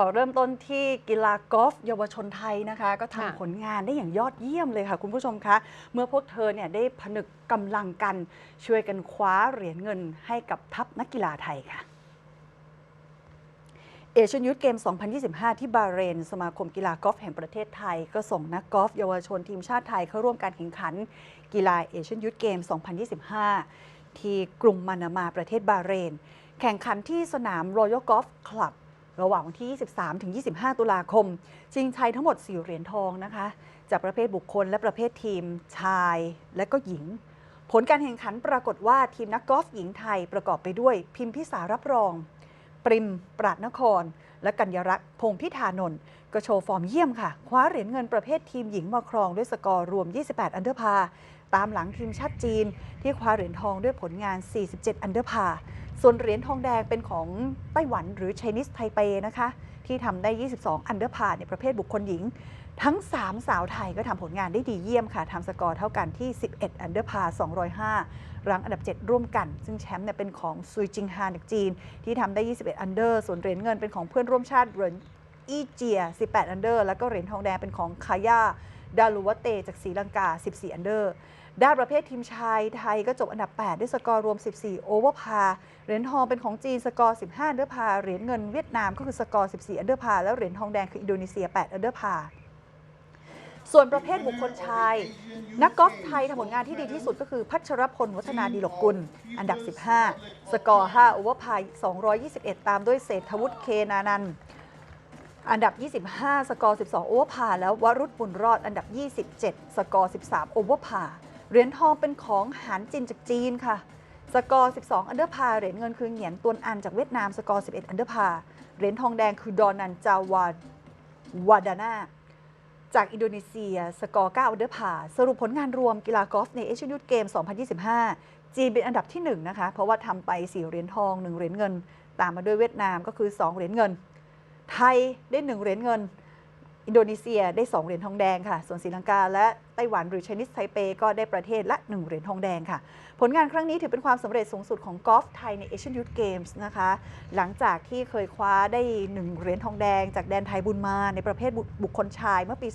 ขอเริ่มต้นที่กีฬากอล์ฟเยาวชนไทยนะคะ ก็ค่ะทำผลงานได้อย่างยอดเยี่ยมเลยค่ะ คุณผู้ชมคะ เมื่อพวกเธอเนี่ยได้ผนึกกำลังกัน ช่วยกันคว้าเหรียญเงินให้กับทัพนักกีฬาไทยค่ะเอเชียนยูทเกม 2025 ที่บาห์เรน สมาคมกีฬากอล์ฟแห่งประเทศไทย ก็ส่งนักกอล์ฟเยาวชนทีมชาติไทยเข้าร่วมการแข่งขัน กีฬาเอเชียนยูทเกม 2025 ที่กรุงมานามาประเทศบาห์เรน แข่งขันที่สนาม Royal Golf Club ระหว่างวันที่ 23 ถึง 25 ตุลาคม ชิงชัยทั้งหมด 4 เหรียญทองนะคะ จากประเภทบุคคลและประเภททีมชายและก็หญิง ผลการแข่งขันปรากฏว่าทีมนักกอล์ฟหญิงไทยประกอบไปด้วย พิมพิสารับรอง ปริม ปราดนคร และกัญญรักษ์พงพิธานนท์ก็โชว์ฟอร์มเยี่ยมค่ะ คว้าเหรียญเงินประเภททีมหญิงมาครองด้วยสกอร์รวม 28 อันเดอร์พาตามหลังทีมชาติจีน ที่คว้าเหรียญทองด้วยผลงาน 47 อันเดอร์พา ส่วนเหรียญทองแดงเป็นของไต้หวันหรือ Chinese Taipei นะคะ ที่ทำได้ 22 อันเดอร์พาในประเภทบุคคลหญิง ทั้ง 3 สาวไทยก็ทำผลงานได้ดีเยี่ยมค่ะทำสกอร์เท่ากันที่ 11 อันเดอร์พา205 รังอันดับ 7 ร่วมกัน ซึ่งแชมป์เนี่ยเป็นของซุยจิงฮานจากจีน ที่ทำได้ 21 อันเดอร์ ส่วนเหรียญเงินเป็นของเพื่อนร่วมชาติเหรียญอีเจีย 18 อันเดอร์ แล้วก็เหรียญทองแดงเป็นของคาย่า ดาลูวเตจากศรีลังกา 14 อันเดอร์ ด้านประเภททีมชายไทยก็จบอันดับ 8 ด้วยสกอร์รวม 14 โอเวอร์พา เหรียญทองเป็นของจีนสกอร์ 15 อันเดอร์พา เหรียญเงินเวียดนามก็คือสกอร์ 14 อันเดอร์พา แล้วเหรียญทองแดงคืออินโดนีเซีย 8 อันเดอร์พาส่วนประเภทบุคคลชาย นักกอล์ฟไทยทำผลงานที่ดีที่สุดก็คือพัชรพล วัฒนาดีหลกกุล อันดับ 15 สกอร์ 5 โอเวอร์พาย221 ตามด้วยเศรษฐวุฒิเคนานันท์ อันดับ 25 สกอร์ 12 โอเวอร์พาแล้ววรุษบุญรอดอันดับ 27 สกอร์ 13 โอเวอร์พาเหรียญทองเป็นของหานจินจากจีนค่ะ สกอร์ 12 อันเดอร์พาเหรียญเงินคือเหงียนตวนอันจากเวียดนาม สกอร์ 11 อันเดอร์พาเหรียญทองแดงคือดอนันจาวาวาดานาจากอินโดนีเซีย สกอร์ 9 อันเดอร์พาสรุปผลงานรวมกีฬากอล์ฟในเอเชียนยูทเกม 2025 จีนเป็นอันดับที่ 1 นะคะ เพราะว่าทำไป 4 เหรียญทอง 1 เหรียญเงิน ตามมาด้วยเวียดนามก็คือ 2 เหรียญเงิน ไทยได้1เหรียญเงิน อินโดนีเซียได้ 2 เหรียญทองแดงค่ะ ส่วนศรีลังกาและไต้หวันหรือ Chinese Taipei ก็ได้ประเทศละ 1 เหรียญทองแดงค่ะ ผลงานครั้งนี้ถือเป็นความสำเร็จสูงสุดของกอล์ฟไทยในเอเชียนยูทเกมส์นะคะ หลังจากที่เคยคว้าได้ 1 เหรียญทองแดง จากแดนไทยบุญมาในประเภทบุบุคคลชายเมื่อปี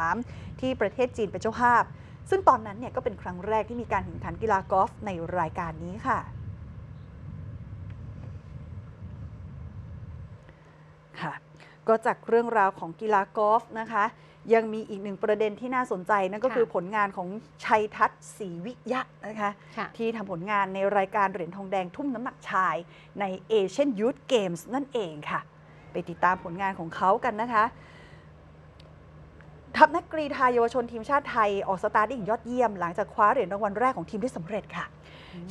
2013 ที่ประเทศจีนเป็นเจ้าภาพ ซึ่งตอนนั้นเนี่ยก็เป็นครั้งแรกที่มีการแข่งขันกีฬากอล์ฟในรายการนี้ค่ะ ก็จากเรื่องราวของกีฬากอล์ฟนะคะ ยังมีอีกหนึ่งประเด็นที่น่าสนใจนั่นก็ค่ะคือผลงานของชัยทัศน์ศรีวิยะนะคะค่ะที่ทำผลงานในรายการเหรียญทองแดงทุ่มน้ำหนักชายในเอเชียนยูทเกมส์นั่นเองค่ะ ไปติดตามผลงานของเขากันนะคะ ทัพนักกรีฑาเยาวชนทีมชาติไทย ออกสตาร์ทได้อย่างยอดเยี่ยม หลังจากคว้าเหรียญรางวัลแรกของทีมได้สำเร็จค่ะ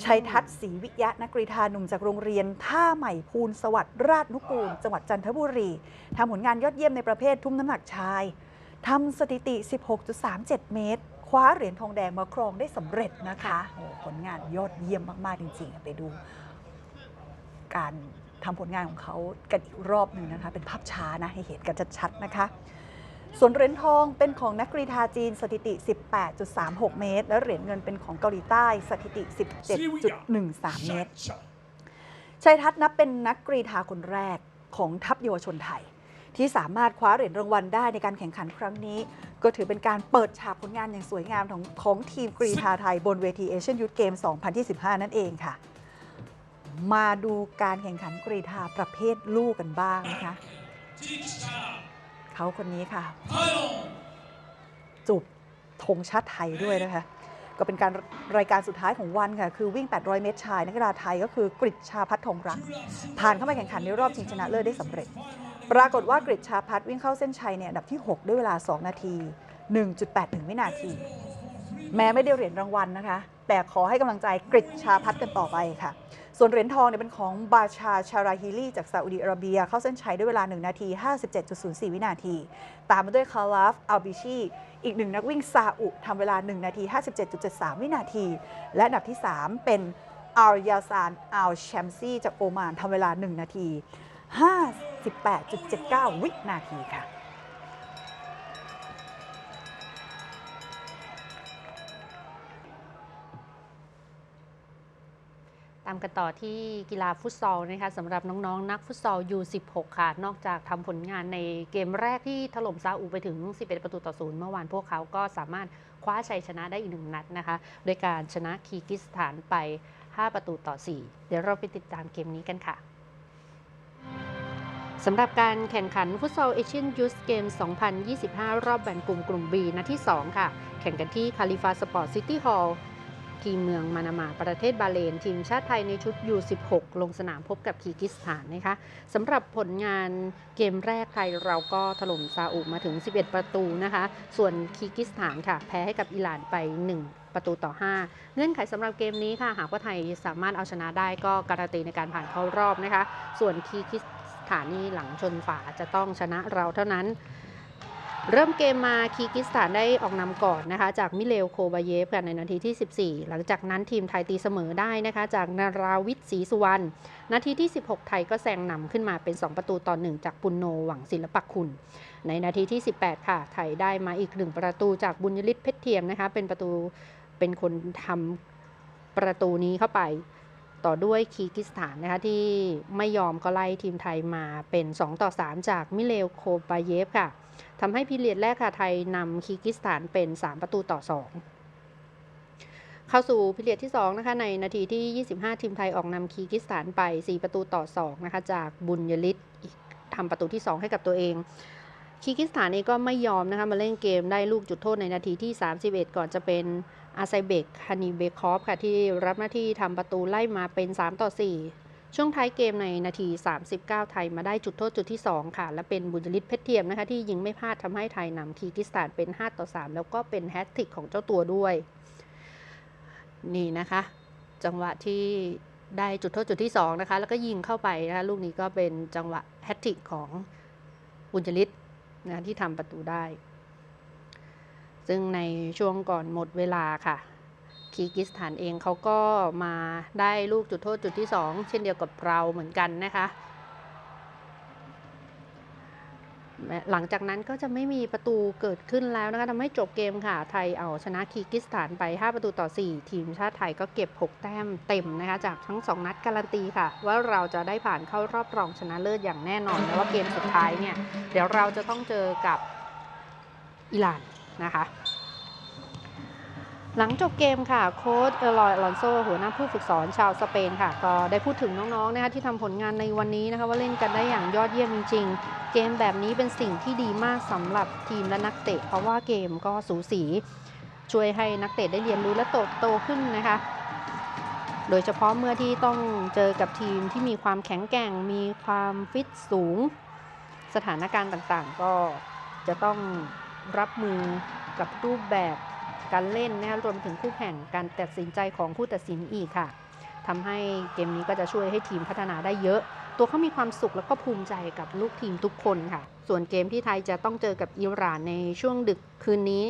ชัยทัศน์ศรีวิยะนักกรีฑาหนุ่มจากโรงเรียน ท่าใหม่ภูลสวัสดิ์ราชนุกูล จังหวัดจันทบุรีทำผลงานยอดเยี่ยมในประเภททุ่มน้ำหนักชายทำสถิติ 16.37 เมตร คว้าเหรียญทองแดงมาครองได้สำเร็จนะคะโอ้ผลงานยอดเยี่ยมมากๆจริงๆ ไปดู การทำผลงานของเขากันอีกรอบหนึ่งนะคะ เป็นภาพช้านะให้เห็นกันชัดๆนะคะ ส่วนเหรียญทองเป็นของนักกรีฑาจีนสถิติ 18.36 เมตร และเหรียญเงินเป็นของเกาหลีใต้สถิติ 17.13 เมตร ชัยทัศน์นับเป็นนักกรีฑาคนแรกของทัพเยาวชนไทย ที่สามารถคว้าเหรียญรางวัลได้ในการแข่งขันครั้งนี้ ก็ถือเป็นการเปิดฉากผลงานอย่างสวยงามของของทีมกรีฑาไทยบนเวทีเอเชียนยูทเกม 2025 นั่นเองค่ะ มาดูการแข่งขันกรีฑาประเภทลูกกันบ้างนะคะ เขาคนนี้ค่ะจูบธงชาติไทยด้วยนะคะ ก็เป็นการรายการสุดท้ายของวันค่ะ คือวิ่ง 800 เมตรชายนักกีฬาไทยก็คือกริชชาพัฒน์ทองรัก ผ่านเข้ามาแข่งขันในรอบชิงชนะเลิศได้สำเร็จ ปรากฏว่ากริชชาพัฒน์วิ่งเข้าเส้นชัยเนี่ยอันดับที่ 6 ด้วยเวลา 2 นาที 1.81 วินาที แม้ไม่ได้เหรียญรางวัลนะคะ แต่ขอให้กำลังใจกริชชาพัฒน์กันต่อไปค่ะ ส่วนเหรียญทองเนี่ยเป็นของบาชาชาราฮิลีจากซาอุดิอาระเบีย เข้าเส้นชัยด้วยเวลา 1 นาที 57.04 วินาที ตามมาด้วยคาลาฟอัลบิชีอีกหนึ่งนักวิ่งซาอุทำเวลา 1 นาที 57.73 วินาที และอันดับที่ 3 เป็นอัลยาซานอัลแชมซีจากโอมานทำเวลา 1 นาที 58.79 วินาทีค่ะามกันต่อที่กีฬาฟุตซอลนะคะสำหรับน้องๆ นักฟุตซอล U16 ค่ะ นอกจากทำผลงานในเกมแรกที่ถล่มซาอุไปถึง 11 ประตูต่อศูนย์เมื่อวานพวกเขาก็สามารถคว้าชัยชนะได้อีกหนึ่งนัดนะคะ โดยการชนะคีกิสถานไป 5 ประตูต่อ 4 เดี๋ยวเราไปติดตามเกมนี้กันค่ะสำหรับการแข่งขันฟุตซอลเอเชียนยูสเกม 2025 รอบแบ่งกลุ่มกลุ่ม B นัดที่ 2 ค่ะ แข่งกันที่คาลิฟาสปอร์ตซิตี้ฮอลล์ ทีเมืองมานามาประเทศบาเลน ทีมชาติไทยในชุด U16 ลงสนามพบกับคีกิสถานนะคะสำหรับผลงานเกมแรกไทยเราก็ถล่มซาอุมาถึง 11 ประตูนะคะ ส่วนคีกิสถานค่ะ แพ้ให้กับอิหร่านไป 1ประตูต่อ 5 เงื่อนไขสำหรับเกมนี้ค่ะ หากว่าไทยสามารถเอาชนะได้ก็การันตีในการผ่านเข้ารอบนะคะ ส่วนคีกิสถานนี่หลังชนฝาจะต้องชนะเราเท่านั้น เริ่มเกมมาคีกิสถานได้ออกนำก่อนนะคะ จากมิเลวโคบาเยฟกันในนาทีที่ 14 หลังจากนั้นทีมไทยตีเสมอได้นะคะ จากนาราวิทย์ศรีสุวรรณนาทีที่ 16 ไทยก็แซงนำขึ้นมาเป็น 2 ประตูต่อ 1 จากปุณโนหวังศิลปคุณ ในนาทีที่ 18 ค่ะ ไทยได้มาอีกหนึ่งประตูจากบุญยฤทธิ์เพชรเทียมนะคะ เป็นประตูเป็นคนทำประตูนี้เข้าไป ต่อด้วยคีกิสถานนะคะที่ไม่ยอมก็ไล่ทีมไทยมาเป็น 2 ต่อ 3 จากมิเลวโคบาเยฟค่ะทำให้พีเรียดแรกค่ะไทยนำคีกิสถานเป็น 3 ประตูต่อ 2เข้าสู่พีเรียดที่ 2 นะคะ ในนาทีที่ 25 ทีมไทยออกนำคีกิสถานไป 4 ประตูต่อ 2 นะคะ จากบุญยลิตทำประตูที่ 2 ให้กับตัวเอง คีกิสถานเองก็ไม่ยอมนะคะ มาเล่นเกมได้ลูกจุดโทษในนาทีที่ 31 ก่อนจะเป็น อาไซเบกฮานีเบคอฟค่ะที่รับหน้าที่ทำประตูไล่มาเป็น 3 ต่อ 4 ช่วงท้ายเกมในนาที 39 ไทยมาได้จุดโทษจุดที่ 2 ค่ะ และเป็นบุญจริตเพชรเทียมนะคะที่ยิงไม่พลาดทำให้ไทยนำคีร์กิสถานเป็น 5 ต่อ 3 แล้วก็เป็นแฮตทริกของเจ้าตัวด้วย นี่นะคะ จังหวะที่ได้จุดโทษจุดที่ 2 นะคะ แล้วก็ยิงเข้าไปนะคะลูกนี้ก็เป็นจังหวะแฮตทริกของบุญจริตนะที่ทำประตูได้ ซึ่งในช่วงก่อนหมดเวลาค่ะคีร์กิสถานเองเขาก็มาได้ลูกจุดโทษจุดที่ 2 เช่นเดียวกับเราเหมือนกันนะคะ หลังจากนั้นก็จะไม่มีประตูเกิดขึ้นแล้วนะคะทำให้จบเกมค่ะ ไทยเอาชนะคีร์กิสถานไป 5 ประตูต่อ 4 ทีมชาติไทยก็เก็บ 6 แต้มเต็มนะคะ จากทั้ง 2 นัดการันตีค่ะ ว่าเราจะได้ผ่านเข้ารอบรองชนะเลิศอย่างแน่นอน และว่าเกมสุดท้ายเนี่ย เดี๋ยวเราจะต้องเจอกับอิหร่าน นะคะ หลังจบเกมค่ะ โค้ชเอลอยอลอนโซหัวหน้าผู้ฝึกสอนชาวสเปนค่ะ ก็ได้พูดถึงน้องๆนะคะที่ทำผลงานในวันนี้นะคะ ว่าเล่นกันได้อย่างยอดเยี่ยมจริงๆ เกมแบบนี้เป็นสิ่งที่ดีมากสำหรับทีมและนักเตะ เพราะว่าเกมก็สูสี ช่วยให้นักเตะได้เรียนรู้และโตโตขึ้นนะคะโดยเฉพาะเมื่อที่ต้องเจอกับทีมที่มีความแข็งแกร่ง มีความฟิตสูง สถานการณ์ต่างๆ ก็จะต้อง รับมือกับรูปแบบการเล่นนะคะรวมถึงคู่แข่งการตัดสินใจของผู้ตัดสินอีกค่ะทำให้เกมนี้ก็จะช่วยให้ทีมพัฒนาได้เยอะ ตัวเขามีความสุขแล้วก็ภูมิใจกับลูกทีมทุกคนค่ะ ส่วนเกมที่ไทยจะต้องเจอกับอิหร่านในช่วงดึกคืนนี้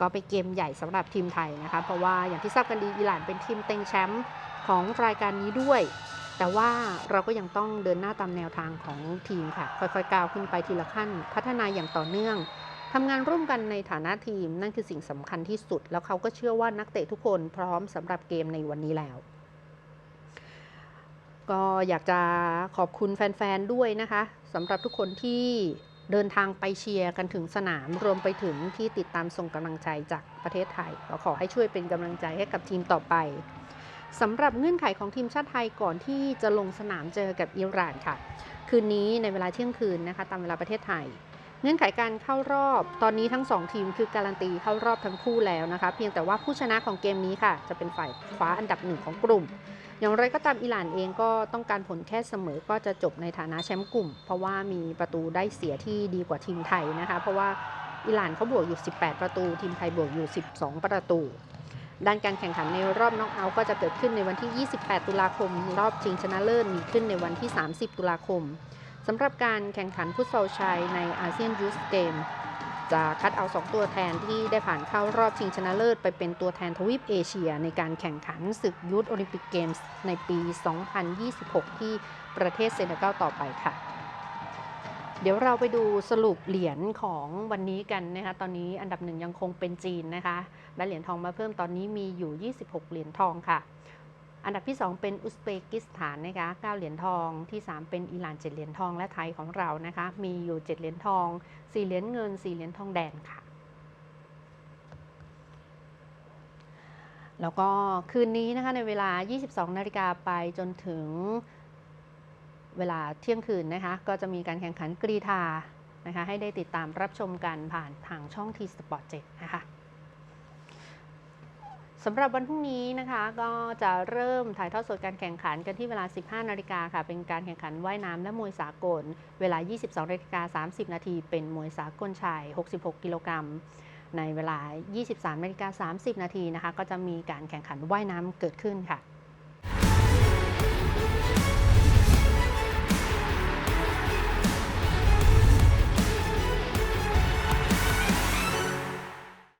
ก็เป็นเกมใหญ่สำหรับทีมไทยนะคะ เพราะว่าอย่างที่ทราบกันดีอิหร่านเป็นทีมเต็งแชมป์ของรายการนี้ด้วย แต่ว่าเราก็ยังต้องเดินหน้าตามแนวทางของทีมค่ะ ค่อยๆก้าวขึ้นไปทีละขั้น พัฒนาอย่างต่อเนื่อง ทำงานร่วมกันในฐานะทีมนั่นคือสิ่งสำคัญที่สุด แล้วเขาก็เชื่อว่านักเตะทุกคนพร้อมสำหรับเกมในวันนี้แล้ว ก็อยากจะขอบคุณแฟนๆด้วยนะคะสำหรับทุกคนที่เดินทางไปเชียร์กันถึงสนามรวมไปถึงที่ติดตามส่งกำลังใจจากประเทศไทยก็ขอให้ช่วยเป็นกำลังใจให้กับทีมต่อไปสำหรับเงื่อนไขของทีมชาติไทยก่อนที่จะลงสนามเจอกับอิหร่านค่ะ คืนนี้ในเวลาเที่ยงคืนนะคะ ตามเวลาประเทศไทย เงื่อนไขการเข้ารอบ ตอนนี้ทั้ง 2 ทีมคือการันตีเข้ารอบทั้งคู่แล้วนะคะ เพียงแต่ว่าผู้ชนะของเกมนี้ค่ะ จะเป็นฝ่ายคว้าอันดับหนึ่งของกลุ่ม อย่างไรก็ตามอิหร่านเองก็ต้องการผลแค่เสมอก็จะจบในฐานะแชมป์กลุ่ม เพราะว่ามีประตูได้เสียที่ดีกว่าทีมไทยนะคะ เพราะว่าอิหร่านเขาบวกอยู่ 18 ประตู ทีมไทยบวกอยู่ 12 ประตู ด้านการแข่งขันในรอบน็อกเอาท์ก็จะเกิดขึ้นในวันที่ 28 ตุลาคม รอบชิงชนะเลิศมีขึ้นในวันที่ 30 ตุลาคม สำหรับการแข่งขันฟุตซอลชายในอาเซียนยูสเกม จะคัดเอา 2 ตัวแทนที่ได้ผ่านเข้ารอบชิงชนะเลิศไปเป็นตัวแทนทวีปเอเชีย ในการแข่งขันศึกยูทโอลิมปิกเกมส์ในปี 2026 ที่ประเทศเซเนกัลต่อไปค่ะ เดี๋ยวเราไปดูสรุปเหรียญของวันนี้กันนะคะตอนนี้อันดับหนึ่งยังคงเป็นจีนนะคะได้เหรียญทองมาเพิ่มตอนนี้มีอยู่ 26 เหรียญทองค่ะ อันดับที่ 2 เป็นอุซเบกิสถานนะคะ9เหรียญทองที่ 3 เป็นอิหร่าน7เหรียญทองและไทยของเรานะคะมีอยู่ 7 เหรียญทอง 4 เหรียญเงิน 4 เหรียญทองแดงค่ะ แล้วก็คืนนี้นะคะในเวลา 22 นาฬิกาไปจนถึงเวลาเที่ยงคืนนะคะก็จะมีการแข่งขันกรีธานะคะให้ได้ติดตามรับชมกันผ่านทางช่อง T Sport 7นะคะ สำหรับวันพรุ่งนี้นะคะก็จะเริ่มถ่ายทอดสดการแข่งขันกันที่เวลา 15 นาฬิกาค่ะ เป็นการแข่งขันว่ายน้ำและมวยสากล เวลา 22 นาฬิกา 30 นาที เป็นมวยสากลชาย 66 กิโลกรัม ในเวลา 23 นาฬิกา 30 นาทีนะคะ ก็จะมีการแข่งขันว่ายน้ำเกิดขึ้นค่ะ